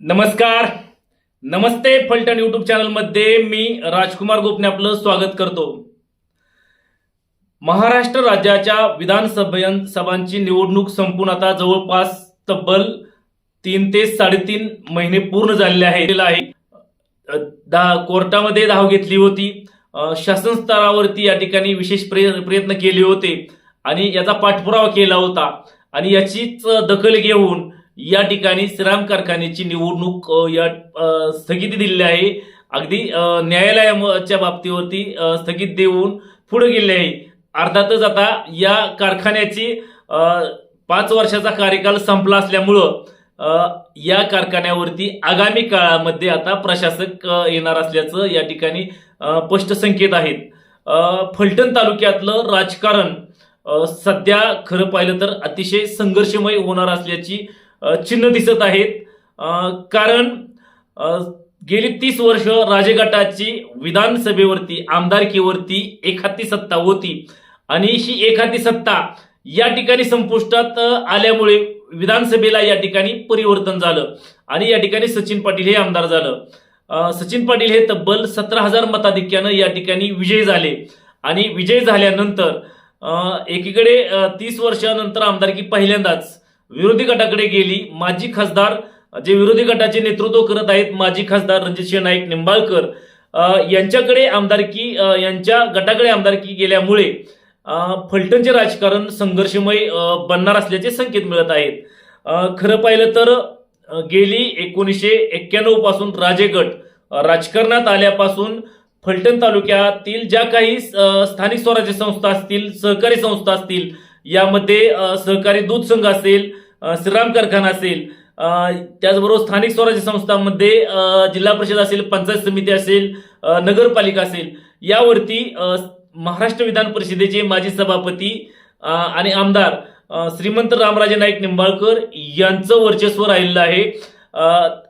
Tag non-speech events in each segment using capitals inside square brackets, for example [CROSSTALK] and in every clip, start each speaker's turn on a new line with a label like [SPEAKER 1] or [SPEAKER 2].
[SPEAKER 1] नमस्कार. नमस्ते फलटण युट्यूब चॅनलमध्ये मी राजकुमार गोपने आपलं स्वागत करतो. महाराष्ट्र राज्याच्या विधानसभा सभांची निवडणूक संपून आता जवळपास तब्बल तीन ते साडेतीन महिने पूर्ण झालेले आहे. दहा कोर्टामध्ये धाव घेतली होती. शासन स्तरावरती या ठिकाणी विशेष प्रय- प्रयत्न केले होते. आणि याचा पाठपुरावा केला होता. आणि याचीच दखल घेऊन या ठिकाणी श्रीराम कारखान्याची निवडणूक या स्थगिती दिलेली आहे. अगदी न्यायालयाच्या बाबतीवरती स्थगित देऊन पुढे गेले आहे. अर्थातच आता या कारखान्याची पाच वर्षाचा कार्यकाल संपला असल्यामुळं या कारखान्यावरती आगामी काळामध्ये आता प्रशासक येणार असल्याचं या ठिकाणी स्पष्ट संकेत आहेत. फलटण तालुक्यातलं राजकारण सध्या खरं पाहिलं तर अतिशय संघर्षमय होणार असल्याची चिन्ह दिसत आहेत. कारण गेली तीस वर्ष राजगटाची विधानसभेवरती आमदारकीवरती एखादी सत्ता होती. आणि ही एखादी सत्ता या ठिकाणी संपुष्टात आल्यामुळे विधानसभेला या ठिकाणी परिवर्तन झालं. आणि या ठिकाणी सचिन पाटील हे आमदार झालं. सचिन पाटील हे तब्बल सतरा हजार मताधिक्यानं या ठिकाणी विजयी झाले. आणि विजय झाल्यानंतर एकीकडे तीस वर्षानंतर आमदारकी पहिल्यांदाच विरोधी गटाकडे गेली. माजी खासदार जे विरोधी गटाचे नेतृत्व करत आहेत माजी खासदार रणजितसिंह नाईक निंबाळकर यांच्याकडे आमदारकी यांच्या गटाकडे आमदारकी गेल्यामुळे फलटणचे राजकारण संघर्षमय बनणार असल्याचे संकेत मिळत आहेत. खरं पाहिलं तर गेली एकोणीसशे एक्क्याण्णवपासून राजेगट राजकारणात आल्यापासून फलटण तालुक्यातील ज्या काही स्थानिक स्वराज्य संस्था असतील सहकारी संस्था असतील यामध्ये सहकारी दूध संघ असेल श्रीराम कारखाना असेल त्याचबरोबर स्थानिक स्वराज्य संस्थांमध्ये जिल्हा परिषद असेल पंचायत समिती असेल नगरपालिका असेल यावरती महाराष्ट्र विधान परिषदेचे माजी सभापती आणि आमदार श्रीमंत रामराजे नाईक निंबाळकर यांचं वर्चस्व राहिलेलं आहे.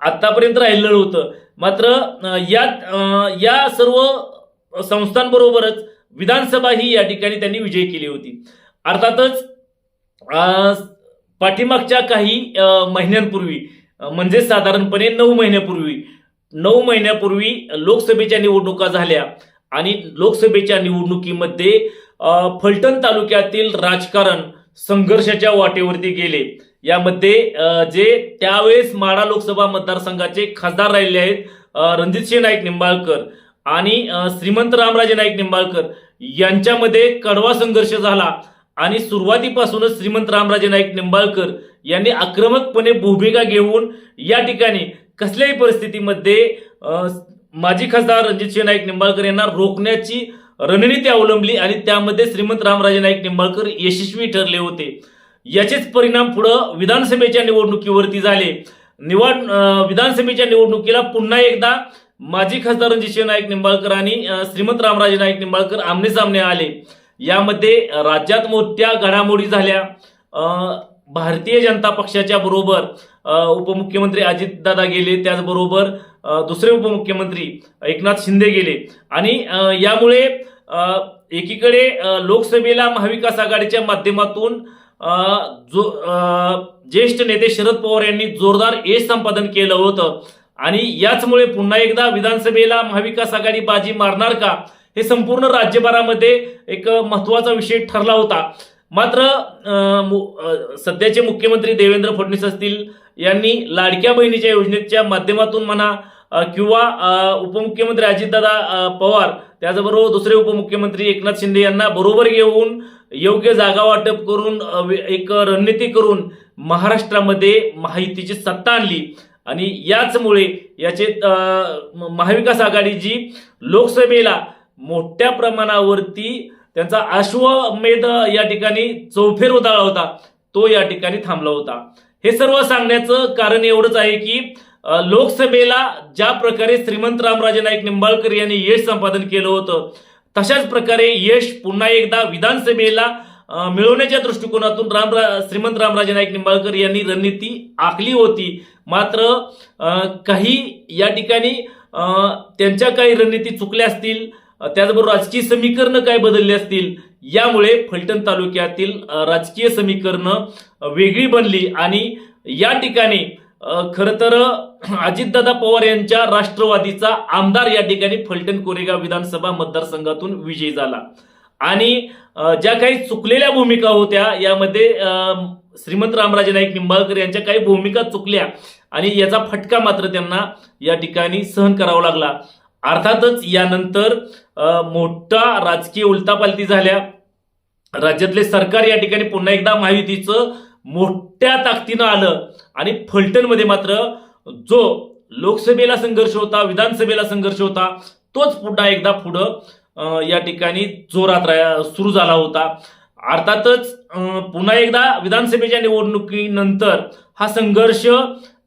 [SPEAKER 1] आतापर्यंत राहिलेलं होतं. मात्र यात या सर्व संस्थांबरोबरच विधानसभा ही या ठिकाणी त्यांनी विजय केली होती. अर्थातच पाठीमागच्या काही महिन्यांपूर्वी म्हणजे साधारणपणे नऊ महिन्यापूर्वी नऊ महिन्यापूर्वी लोकसभेच्या निवडणुका झाल्या आणि लोकसभेच्या निवडणुकीमध्ये फलटण तालुक्यातील राजकारण संघर्षाच्या वाटेवरती गेले. यामध्ये जे त्यावेळेस माडा लोकसभा मतदारसंघाचे खासदार राहिले आहेत रणजितसिंह नाईक निंबाळकर आणि श्रीमंत रामराजे नाईक निंबाळकर यांच्यामध्ये कडवा संघर्ष झाला. आणि सुरुवातीपासूनच श्रीमंत रामराजे नाईक निंबाळकर यांनी आक्रमकपणे भूमिका घेऊन या ठिकाणी कसल्याही परिस्थितीमध्ये माजी खासदार रणजितसिंह नाईक निंबाळकर यांना रोखण्याची रणनीती अवलंबली आणि त्यामध्ये श्रीमंत रामराजे नाईक निंबाळकर यशस्वी ठरले होते. याचेच परिणाम पुढं विधानसभेच्या निवडणुकीवरती झाले. निवड विधानसभेच्या निवडणुकीला पुन्हा एकदा माजी खासदार रणजितसिंह नाईक निंबाळकर आणि श्रीमंत रामराजे नाईक निंबाळकर आमने सामने आले. यामध्ये राज्यात मोठ्या घडामोडी झाल्या. भारतीय जनता पक्षाच्या बरोबर उपमुख्यमंत्री अजितदादा गेले त्याचबरोबर दुसरे उपमुख्यमंत्री एकनाथ शिंदे गेले. आणि यामुळे एकीकडे लोकसभेला महाविकास आघाडीच्या माध्यमातून जो ज्येष्ठ नेते शरद पवार यांनी जोरदार यश संपादन केलं होतं. आणि याचमुळे पुन्हा एकदा विधानसभेला महाविकास आघाडी बाजी मारणार का? हे संपूर्ण राज्यभरामध्ये एक महत्त्वाचा विषय ठरला होता. मात्र मु- सध्याचे मुख्यमंत्री देवेंद्र फडणवीस असतील यांनी लाडक्या बहिणीच्या योजनेच्या माध्यमातून म्हणा किंवा उपमुख्यमंत्री अजितदादा पवार त्याचबरोबर दुसरे उपमुख्यमंत्री एकनाथ शिंदे यांना बरोबर घेऊन योग्य जागा वाटप करून एक रणनीती करून महाराष्ट्रामध्ये माहितीची सत्ता आणली. आणि याचमुळे याचे म- महाविकास आघाडी जी लोकसभेला मोठ्या प्रमाणावरती त्यांचा अश्वमेध या ठिकाणी चौफेर उदाळा होता. तो या ठिकाणी थांबला होता. हे सर्व सांगण्याचं कारण एवढंच आहे की लोकसभेला ज्या प्रकारे श्रीमंत रामराजे नाईक निंबाळकर यांनी यश संपादन केलं होतं तशाच प्रकारे यश पुन्हा एकदा विधानसभेला मिळवण्याच्या दृष्टिकोनातून राम श्रीमंत रामराजे नाईक निंबाळकर यांनी रणनीती आखली होती. मात्र काही या ठिकाणी त्यांच्या काही रणनीती चुकल्या असतील त्याचबरोबर राजकीय समीकरणं काय बदलली असतील? यामुळे फलटण तालुक्यातील राजकीय समीकरणं वेगळी बनली. आणि या ठिकाणी खरं तर [CLEARS THROAT] अजितदादा पवार यांच्या राष्ट्रवादीचा आमदार या ठिकाणी फलटण कोरेगाव विधानसभा मतदारसंघातून विजयी झाला. आणि ज्या काही चुकलेल्या भूमिका होत्या यामध्ये श्रीमंत रामराजे नाईक निंबाळकर यांच्या काही भूमिका चुकल्या. आणि याचा फटका मात्र त्यांना या ठिकाणी सहन करावा लागला. अर्थातच यानंतर मोठा राजकीय उलटापालटी झाल्या. राज्यातले सरकार या ठिकाणी पुन्हा एकदा महायुतीचं मोठ्या ताकदीनं आलं आणि फलटणमध्ये मात्र जो लोकसभेला संघर्ष होता विधानसभेला संघर्ष होता तोच पुन्हा एकदा पुढं या ठिकाणी जोरात सुरू झाला होता. अर्थातच पुन्हा एकदा विधानसभेच्या निवडणुकीनंतर हा संघर्ष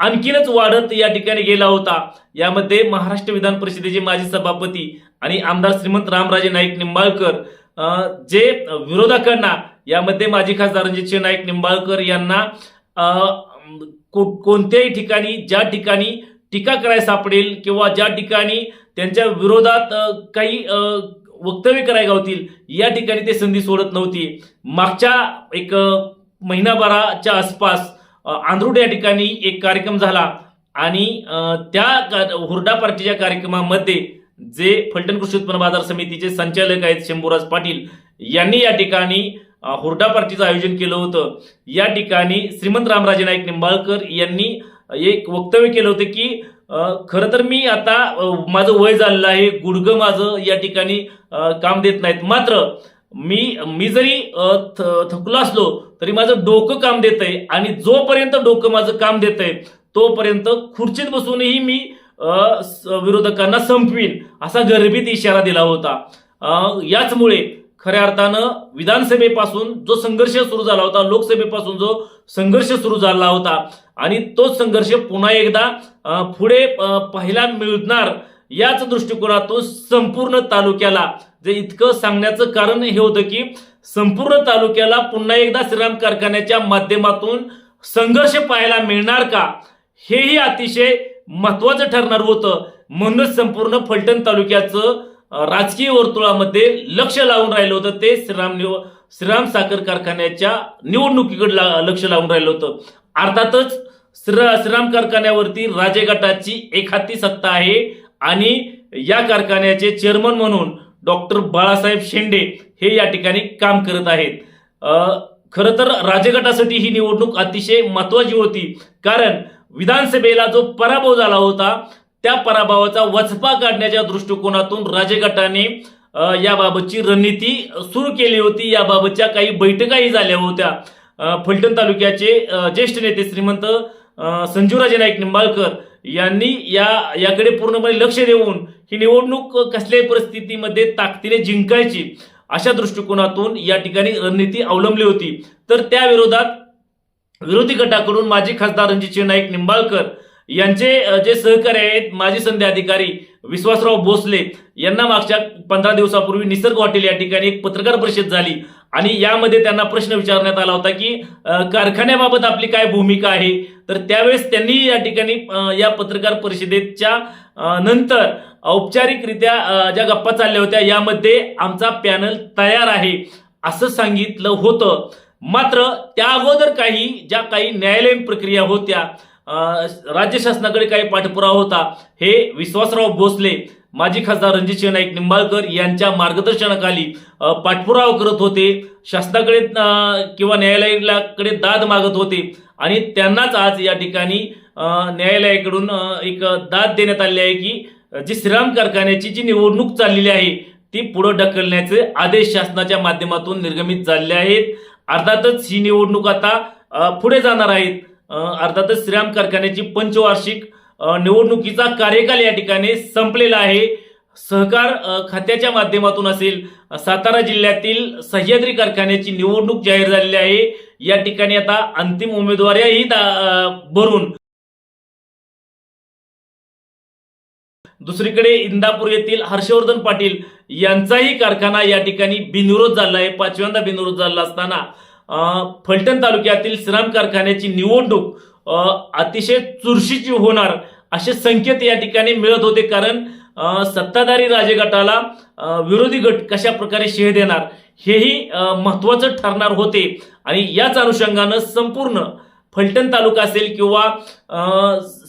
[SPEAKER 1] आणखीनच वाढत या ठिकाणी गेला होता. यामध्ये महाराष्ट्र विधान परिषदेचे माजी सभापती आणि आमदार श्रीमंत रामराजे नाईक निंबाळकर जे विरोधकांना यामध्ये माजी खासदार रणजितसिंह नाईक निंबाळकर यांना को- कोणत्याही ठिकाणी ज्या ठिकाणी टीका करायला सापडेल किंवा ज्या ठिकाणी त्यांच्या विरोधात काही वक्तव्य करायला होतील या ठिकाणी ते संधी सोडत नव्हती. मागच्या एक महिनाभराच्या आसपास आंध्रुड या ठिकाणी एक कार्यक्रम झाला आणि त्या का- हुरडा पार्टीच्या कार्यक्रमामध्ये जे फलटण कृषी उत्पन्न बाजार समितीचे संचालक आहेत शंभूराज पाटील यांनी या ठिकाणी हुरडा पार्टीचं आयोजन केलं होतं. या ठिकाणी श्रीमंत रामराजे नाईक निंबाळकर यांनी एक वक्तव्य केलं होतं की खरं तर मी आता माझं वय झालेलं आहे गुडघं माझं या ठिकाणी काम देत नाहीत. मात्र मी मी जरी थ- थकलो असलो तरी माझं डोकं काम देत आहे आणि जोपर्यंत डोकं माझं काम देत आहे तोपर्यंत खुर्चीत बसूनही मी स- विरोधकांना संपवीन असा गर्भित इशारा दिला होता. याचमुळे खऱ्या अर्थानं विधानसभेपासून जो संघर्ष सुरू झाला होता लोकसभेपासून जो संघर्ष सुरू झाला होता आणि तोच संघर्ष पुन्हा एकदा पुढे अ, पाहायला मिळणार याच दृष्टिकोनातून संपूर्ण तालुक्याला जे इतकं सांगण्याचं कारण हे होतं की संपूर्ण तालुक्याला पुन्हा एकदा श्रीराम कारखान्याच्या माध्यमातून संघर्ष पाहायला मिळणार का हेही अतिशय महत्वाचं ठरणार होतं. म्हणूनच संपूर्ण फलटण तालुक्याचं राजकीय वर्तुळामध्ये लक्ष लावून राहिलं होतं. ते श्रीराम निव श्रीराम साखर कारखान्याच्या निवडणुकीकडे ला- लक्ष लावून राहिलं होतं. अर्थातच श्री श्रीराम कारखान्यावरती राजे गटाची एकहाती सत्ता आहे आणि या कारखान्याचे चेअरमन म्हणून डॉक्टर बाळासाहेब शेंडे हे या ठिकाणी काम करत आहेत. खरं तर राजगटासाठी ही निवडणूक अतिशय महत्वाची होती. कारण विधानसभेला जो पराभव झाला होता त्या पराभवाचा वचपा काढण्याच्या दृष्टिकोनातून राजगटाने याबाबतची रणनीती सुरू केली होती. याबाबतच्या काही बैठकाही झाल्या होत्या. फलटण तालुक्याचे ज्येष्ठ नेते श्रीमंत अ, संजूराजे नाईक निंबाळकर यांनी या याकडे पूर्णपणे लक्ष देऊन ही निवडणूक कसल्याही परिस्थितीमध्ये ताकदीने जिंकायची अशा दृष्टिकोनातून या ठिकाणी रणनीती अवलंबली होती. तर त्या विरोधात विरोधी गटाकडून माजी खासदार रणजितसिंह नाईक निंबाळकर यांचे जे सहकारी आहेत माजी संधी अधिकारी विश्वासराव भोसले यांना मागच्या पंधरा दिवसापूर्वी निसर्ग हॉटेल या ठिकाणी एक पत्रकार परिषद झाली. आणि यामध्ये त्यांना प्रश्न विचारण्यात आला होता की कारखान्याबाबत आपली काय भूमिका आहे? तर त्यावेळेस त्यांनी या ठिकाणी या पत्रकार परिषदेच्या नंतर औपचारिकरित्या ज्या गप्पा चालल्या होत्या यामध्ये आमचा पॅनल तयार आहे असं सांगितलं होतं. मात्र त्या अगोदर काही ज्या काही न्यायालयीन प्रक्रिया होत्या राज्य शासनाकडे काही पाठपुरावा होता हे विश्वासराव भोसले माजी खासदार रणजित नाईक निंबाळकर यांच्या मार्गदर्शनाखाली पाठपुरावा करत होते. शासनाकडे किंवा न्यायालयाकडे दाद मागत होते. आणि त्यांनाच आज या ठिकाणी न्यायालयाकडून एक दाद देण्यात आली आहे की जी श्रीराम कारखान्याची जी निवडणूक चाललेली आहे ती पुढे ढकलण्याचे आदेश शासनाच्या माध्यमातून निर्गमित झालेले आहेत. अर्थातच ही निवडणूक आता पुढे जाणार आहेत. अर्थातच श्रीराम कारखान्याची पंचवार्षिक निवडणुकीचा कार्यकाल या ठिकाणी संपलेला आहे. सहकार खात्याच्या माध्यमातून असेल सातारा जिल्ह्यातील सह्याद्री कारखान्याची निवडणूक जाहीर झालेली आहे. या ठिकाणी आता अंतिम उमेदवारीही भरून. दुसरीकडे इंदापूर येथील हर्षवर्धन पाटील यांचाही कारखाना या ठिकाणी बिनविरोध झाला आहे. पाचव्यांदा बिनविरोध झाला असताना फलटण तालुक्यातील श्रीराम कारखान्याची निवडणूक अतिशय चुरशीची होणार असे संकेत या ठिकाणी मिळत होते. कारण सत्ताधारी राजगटाला विरोधी गट कशा प्रकारे शेह देणार हेही महत्वाचं ठरणार होते. आणि याच अनुषंगानं संपूर्ण फलटण तालुका असेल किंवा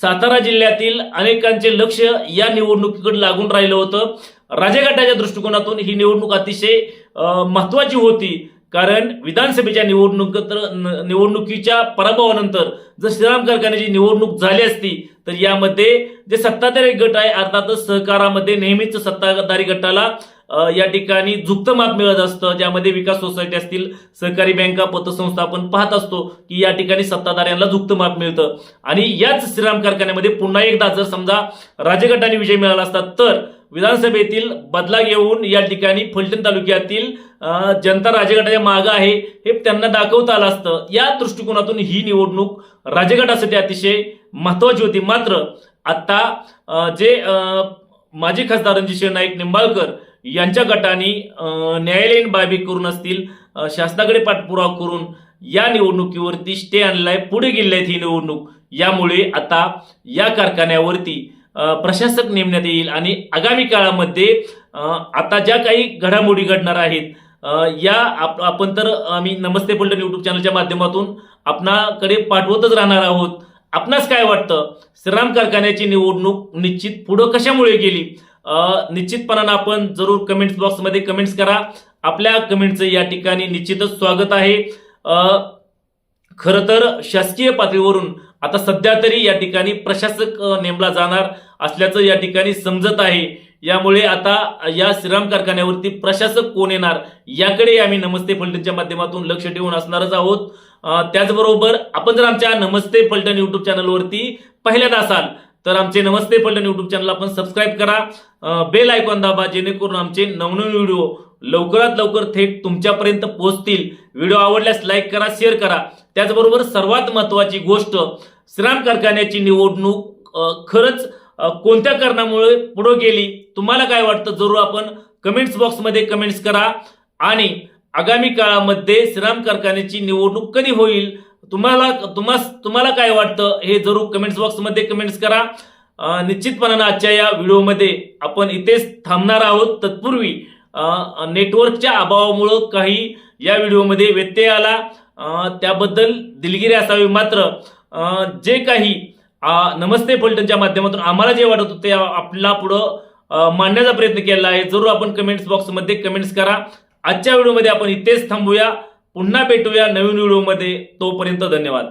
[SPEAKER 1] सातारा जिल्ह्यातील अनेकांचे लक्ष या निवडणुकीकडे लागून राहिलं होतं. राजगटाच्या दृष्टिकोनातून ही निवडणूक अतिशय महत्वाची होती. कारण विधानसभेच्या निवडणूक निवडणुकीच्या पराभवानंतर जर श्रीराम कारखान्याची निवडणूक झाली असती तर यामध्ये जे सत्ताधारी गट आहे अर्थातच सहकारामध्ये नेहमीच सत्ताधारी गटाला या ठिकाणी झुकतं माप मिळत असतं. ज्यामध्ये विकास सोसायटी असतील सहकारी बँका पतसंस्था आपण पाहत असतो की या ठिकाणी सत्ताधाऱ्यांना झुकतं माप मिळतं. आणि याच श्रीराम कारखान्यामध्ये पुन्हा एकदा जर समजा राजगटाने विजय मिळाला असता तर विधानसभेतील बदला घेऊन या ठिकाणी फलटण तालुक्यातील जनता राजगटाच्या मागं आहे हे त्यांना दाखवता आलं असतं. या दृष्टिकोनातून ही निवडणूक राजगटासाठी अतिशय महत्वाची होती. मात्र आता जे माजी खासदार रणजित नाईक निंबाळकर यांच्या गटाने न्यायालयीन बाबी करून असतील शासनाकडे पाठपुरावा करून या निवडणुकीवरती स्टे आणलाय पुढे गेले आहेत ही निवडणूक. यामुळे आता या कारखान्यावरती प्रशासक नेमण्यात येईल आणि आगामी काळामध्ये आता ज्या काही घडामोडी घडणार आहेत या आप- आपण तर आम्ही नमस्ते पलटण युट्यूब चॅनलच्या माध्यमातून आपणाकडे पाठवतच राहणार आहोत. आपणास काय वाटतं? श्रीराम कारखान्याची निवडणूक निश्चित पुढं कशामुळे गेली? निश्चितपणानं आपण जरूर कमेंट्स बॉक्समध्ये कमेंट्स करा. आपल्या कमेंटचं या ठिकाणी निश्चितच स्वागत आहे. खरं तर शासकीय पातळीवरून आता सध्या तरी या ठिकाणी प्रशासक नेमला जाणार असल्याचं या ठिकाणी समजत आहे. यामुळे आता या श्रीराम कारखान्यावरती प्रशासक कोण येणार याकडे आम्ही नमस्ते फलटणच्या माध्यमातून लक्ष ठेवून असणारच आहोत. त्याचबरोबर आपण जर आमच्या नमस्ते फलटण युट्यूब चॅनलवरती पहिल्यांदा असाल तर आमचे नमस्ते फलटण युट्यूब चॅनल आपण सबस्क्राईब करा. बेल आयकॉन दाबा जेणेकरून आमचे नवनवीन व्हिडिओ लवकरात लवकर थेट तुमच्यापर्यंत पोहोचतील. व्हिडिओ आवडल्यास लाईक करा शेअर करा. त्याचबरोबर सर्वात महत्वाची गोष्ट श्रीराम कारखान्याची निवडणूक खरंच कोणत्या कारणामुळे पुढे गेली? तुम्हाला काय वाटतं? जरूर आपण कमेंट्स बॉक्समध्ये कमेंट्स करा. आणि आगामी काळामध्ये श्रीराम कारखान्याची निवडणूक कधी होईल? तुम्हाला तुम्हा तुम्हाला काय वाटतं? हे जरूर कमेंट्स बॉक्समध्ये कमेंट्स करा. निश्चितपणानं आजच्या या व्हिडिओमध्ये आपण इथेच थांबणार आहोत. तत्पूर्वी नेटवर्कच्या अभावामुळं काही या व्हिडिओमध्ये व्यत्यय आला. त्याबद्दल दिलगिरी असावी. मात्र जे काही नमस्ते फलटणच्या माध्यमातून आम्हाला जे वाटत होते आपला पुढं मांडण्याचा प्रयत्न केला आहे. जरूर आपण कमेंट्स बॉक्समध्ये कमेंट्स करा. आजच्या व्हिडिओमध्ये आपण इथेच थांबूया. पुन्हा भेटूया नवीन व्हिडिओमध्ये. तोपर्यंत धन्यवाद.